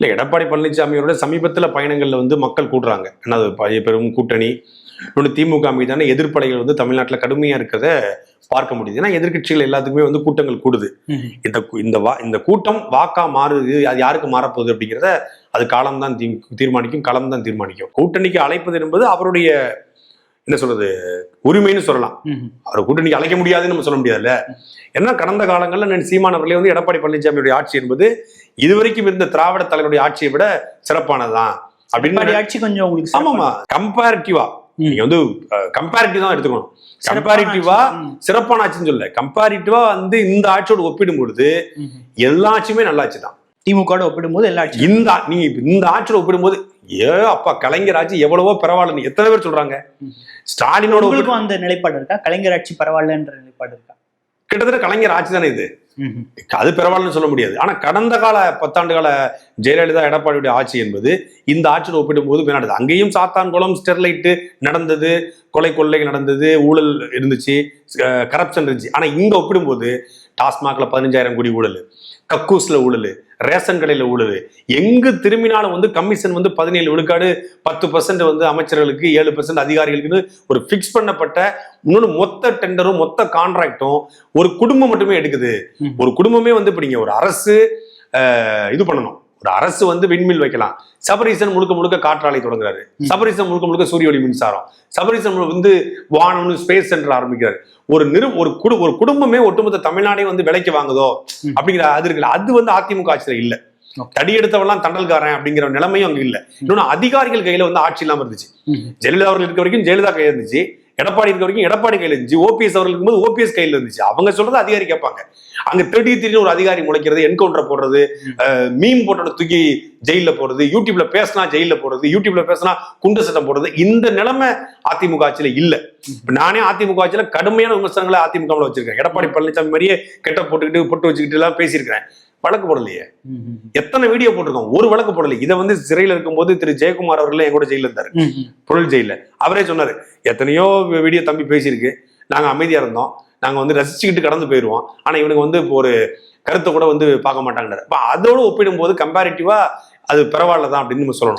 இல்லை எடப்பாடி பழனிசாமியோட சமீபத்தில் பயணங்களில் வந்து மக்கள் கூடுறாங்க. ஏன்னா அது பழைய பெரும் கூட்டணி. இன்னொன்று திமுக மீதான எதிர்ப்படைகள் வந்து தமிழ்நாட்டில் கடுமையாக இருக்கிறத பார்க்க முடியுது. ஏன்னா எதிர்க்கட்சிகள் எல்லாத்துக்குமே வந்து கூட்டங்கள் கூடுது. இந்த இந்த வா இந்த கூட்டம் வாக்கா மாறுது அது யாருக்கு மாறப்போகுது அப்படிங்கிறத அது காலம்தான் தீ தீர்மானிக்கும் களம் தான் தீர்மானிக்கும். கூட்டணிக்கு அழைப்பது என்பது அவருடைய என்ன சொல்றது உரிமைன்னு சொல்லலாம். அவர் கூட்டணிக்கு அழைக்க முடியாதுன்னு நம்ம சொல்ல முடியாதுல்ல? ஏன்னா கடந்த காலங்களில் நான் சீமான் அவர்களே வந்து எடப்பாடி பழனிசாமியுடைய ஆட்சி என்பது இதுவரைக்கும் இருந்த திராவிட தலைவருடைய ஆட்சியை விட சிறப்பானதுதான். எடப்பாடி அப்படின்னு ஆட்சி கொஞ்சம் உங்களுக்கு ஆமாமா கம்பேரிட்டிவா. நீங்க வந்து கம்பேரிட்டிவ் தான் எடுத்துக்கணும். கம்பேரிட்டிவா ஆட்சி. சிறப்பான ஆட்சின்னு சொல்ல கம்பேரிட்டிவா வந்து இந்த ஆட்சியோட ஒப்பிடும் பொழுது. எல்லா ஆட்சியுமே நல்ல ஆட்சி தான் திமுக ஒப்பிடும்போது எல்லா ஆட்சியும் இந்த நீங்க இந்த ஆட்சியோட ஒப்பிடும்போது ஏ அப்பா கலைஞர் ஆட்சி எவ்வளவோ பரவாயில்ல எத்தனை பேர் சொல்றாங்க. ஸ்டாலினோட உங்களுக்கும் அந்த நிலைப்பாடு இருக்கா? கலைஞர் ஆட்சி பரவாயில்லன்ற நிலைப்பாடு இருக்கா? கிட்டத்தட்ட கலைஞர் ஆட்சி தானே இது. அது பரவாயில்லன்னு சொல்ல முடியாது. ஆனா கடந்த கால பத்தாண்டு கால ஜெயலலிதா எடப்பாடியுடைய ஆட்சி என்பது இந்த ஆட்சியோட ஒப்பிடும்போது மேலாடுது அங்கேயும் சாத்தான்குளம் ஸ்டெர்லைட்டு நடந்தது கொலை கொள்ளை நடந்தது ஊழல் இருந்துச்சு கரப்ஷன் இருந்துச்சு. ஆனா இங்க ஒப்பிடும்போது டாஸ்மாக்ல பதினஞ்சாயிரம் கோடி ஊழல் கக்கூஸ்ல ஊழல் ரேஷன் கடையில ஊழல் எங்கு திரும்பினாலும் வந்து கமிஷன் வந்து பதினேழு விழுக்காடு பத்து பர்சன்ட் வந்து அமைச்சர்களுக்கு ஏழு பர்சன்ட் அதிகாரிகளுக்குன்னு ஒரு ஃபிக்ஸ் பண்ணப்பட்ட இன்னொன்று மொத்த டெண்டரும் மொத்த கான்ட்ராக்டும் ஒரு குடும்பம் மட்டுமே எடுக்குது. ஒரு குடும்பமே வந்து இப்ப நீங்க ஒரு அரசு இது பண்ணணும். ஒரு அரசு வந்து விண்மில் வைக்கலாம். சபரீசன் முழுக்க முழுக்க காற்றாலை தொடங்குறாரு. சபரீசன் முழுக்க முழுக்க சூரிய ஒளி மின்சாரம் சபரீசன் வந்து வானம்னு ஸ்பேஸ் சென்டர் ஆரம்பிக்கிறாரு. ஒரு நிறு ஒரு குடு ஒரு குடும்பமே ஒட்டுமொத்த தமிழ்நாடே வந்து விலைக்கு வாங்குதோ. அப்படிங்கிற அது இருக்குல்ல. அது வந்து அதிமுக ஆட்சியில இல்ல. Okay. தடி எடுத்தவெல்லாம் தண்டல்காரன் அப்படிங்கிற நிலைமையும் அங்க இல்ல. இன்னொன்னு அதிகாரிகள் கையில வந்து ஆட்சி இல்லாம இருந்துச்சு. ஜெயலலிதா அவர்கள் இருக்க வரைக்கும் ஜெயலலிதா கையில இருந்துச்சு. எடப்பாடி இருக்க வரைக்கும் எடப்பாடி கையில இருந்துச்சு. ஓபிஎஸ் அவர்கள் இருக்கும்போது ஓபிஎஸ் கையில இருந்துச்சு. அவங்க சொல்றது அதிகாரி கேட்பாங்க. அங்க தேடி திடீர்னு ஒரு அதிகாரி முளைக்கிறது என்கவுண்டர் போடுறது மீம் போட்டோட தூக்கி ஜெயில போடுறது யூடியூப்ல பேசினா ஜெயில போடுறது யூடியூப்ல பேசினா குண்டு சட்டம் போடுறது. இந்த நிலைமை அதிமுக ஆட்சியில இல்ல. நானே அதிமுக ஆட்சியில கடுமையான விமர்சனங்களை அதிமுக ல வச்சிருக்கேன். எடப்பாடி பழனிசாமி மாதிரியே கெட்ட போட்டுக்கிட்டு பொட்டு வச்சுக்கிட்டு எல்லாம் பேசியிருக்கிறேன். வழக்கு போடலையே. எத்தனை வீடியோ போட்டிருக்கோம்? ஒரு வழக்கு போடலை. இதை வந்து சிறையில் இருக்கும்போது திரு ஜெயக்குமார் அவர்கள் என் கூட ஜெயில இருந்தாரு. பொருள் ஜெயில அவரே சொன்னாரு எத்தனையோ வீடியோ தம்பி பேசியிருக்கு. நாங்க அமைதியா இருந்தோம். நாங்க வந்து ரசிச்சுக்கிட்டு கடந்து போயிடுவோம் ஆனா இவனுக்கு வந்து இப்போ ஒரு கருத்தை கூட வந்து பார்க்க மாட்டாங்கன்னாரு. அப்ப அதோட ஒப்பிடும்போது கம்பேரிட்டிவா அது பரவாயில்ல தான் அப்படின்னு நம்ம சொல்லணும்.